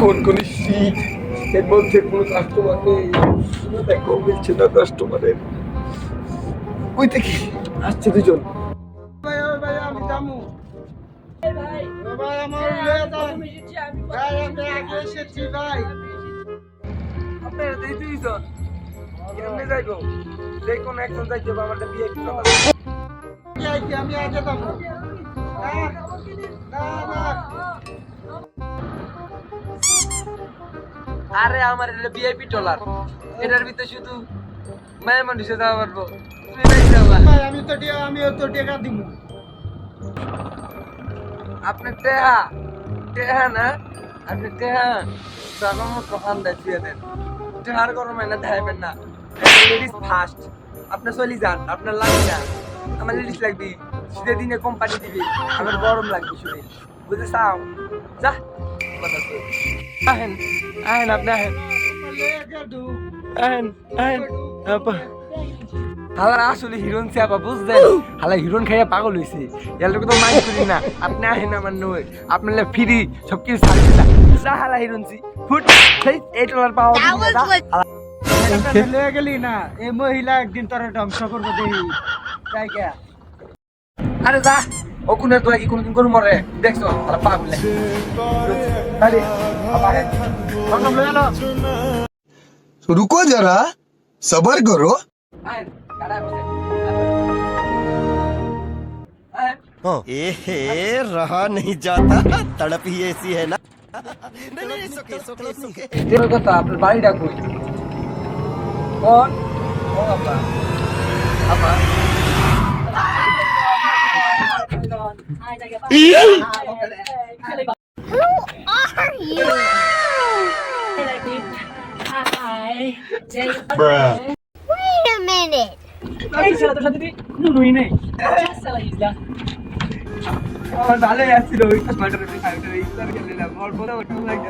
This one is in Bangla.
কোন কোন সিট এর মধ্যে কোনো কাস্টমার নেই। দেখো মিলছে না কাস্টমারের ওই দেখি আসছে দুজন। ভাই ভাই আমি জামু। ভাই ভাই আমার ভাই আমি আগে এসেছি ভাই। আপনারা এই দুইজন কেমনে যাইবো? যে কোন একজন যাইতে হবে বিয়ে কি আমি আগে যাব। না না না। আরে আমার এটা ভিআইপি টলার এটার ভিতরে শুধু মায়ের মানুষে যাওয়া পারব। তুমি আমি তো টিয়া আমিও তো টেকা দিমু। আপনার টেহা। টেহা না? আপনি টেহা। তখন প্রধান দেখিয়ে দেন। টেহার গরম না দেখাবেন না। লেডিস ফার্স্ট আপনার চলি যান। আপনার লাগবে না। আমার লেডিস লাগবে। শীতের দিনে কোম্পানি দিবি। আমার গরম লাগবে শুনে। বুঝে চাও যা। আহেন আহেন আপনি আহেন। আহেন আহেন আপা। হালা আসলে হিরোন চাপা বুঝলেন? হালা হিরোন খাইয়া পাগল হইছে। এলাকে তো মাইন্ড করি না। আপনি আহেন আমার নই। আপনার ফ্রি সব কিছু ছাড়ছি না যা হালা হিরোন চি ফুট সেই এই টলার পাওয়া গেলি না এই মহিলা একদিন তোরে ধ্বংস করব দেখি। তাই কে আরে যা ও কোনের তো কি কোনদিন গরু মরে দেখছো হালা পাগল আরে আপা আহেন নাম লয়ে আলো रुको जरा सबर करो আহেন কাটা বসে আহেন एहे रहा नहीं जाता तड़प ही ऐसी है ना नहीं नहीं सुखे सुखे सुखे তোর কথা আপনার বাড়িটা কই কোন ও আপা আপা are you? Hi. Wait a minute. এই ছেলে তোর সাথে তুই নুনুই নেই. আমার ভালোই আসছিল ওই মাটার খাইতে ইস্তার গেলে না মোর বড় বড় লাগে